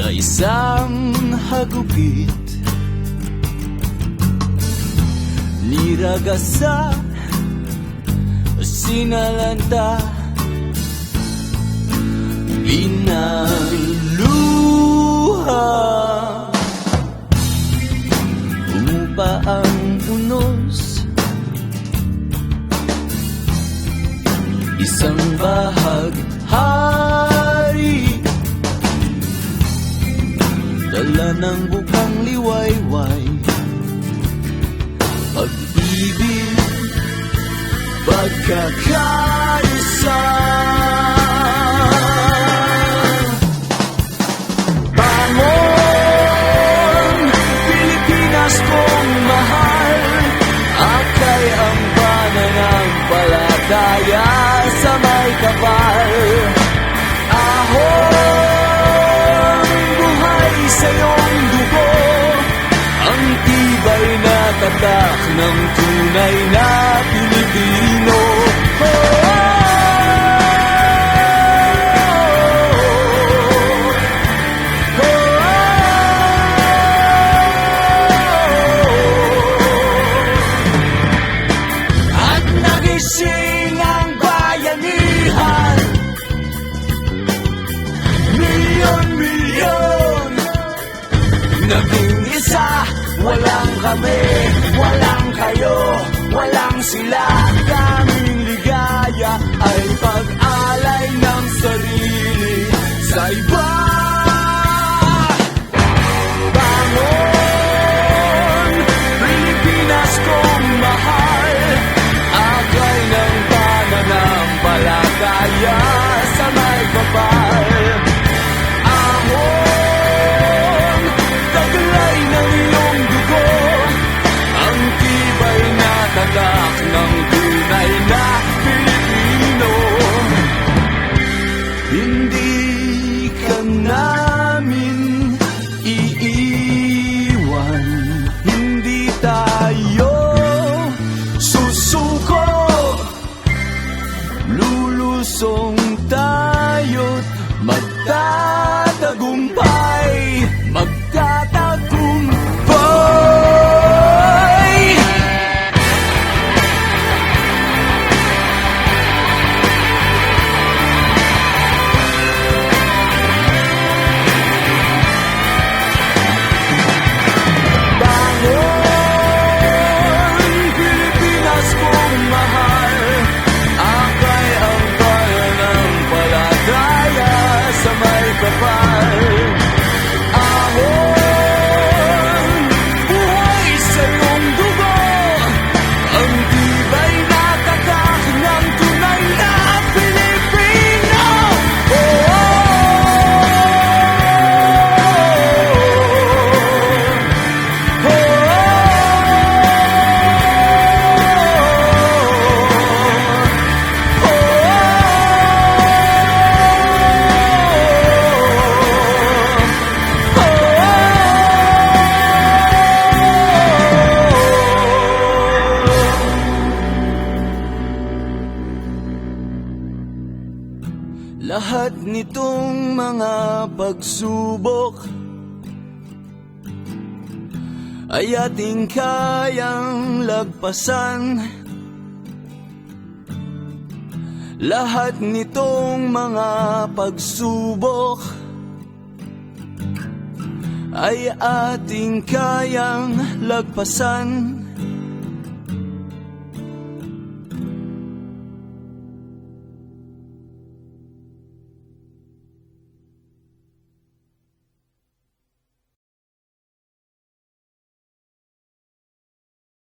Sa isang hagupit. Niragasa Sinalanta. Binaluha Umupa ang unos. Isang bahag Dala ng bukang liwayway. Pag-ibig Pagkakaisa ng tunay na Walang kami, walang kayo Walang sila. Kaming ligaya Ay pag-alay ng sarili iiwan Hindi tayo susuko. Lulusong tayo't Magtatagumpay Lahat nitong mga pagsubok ay ating kayang lagpasan. Lahat nitong mga pagsubok ay ating kayang lagpasan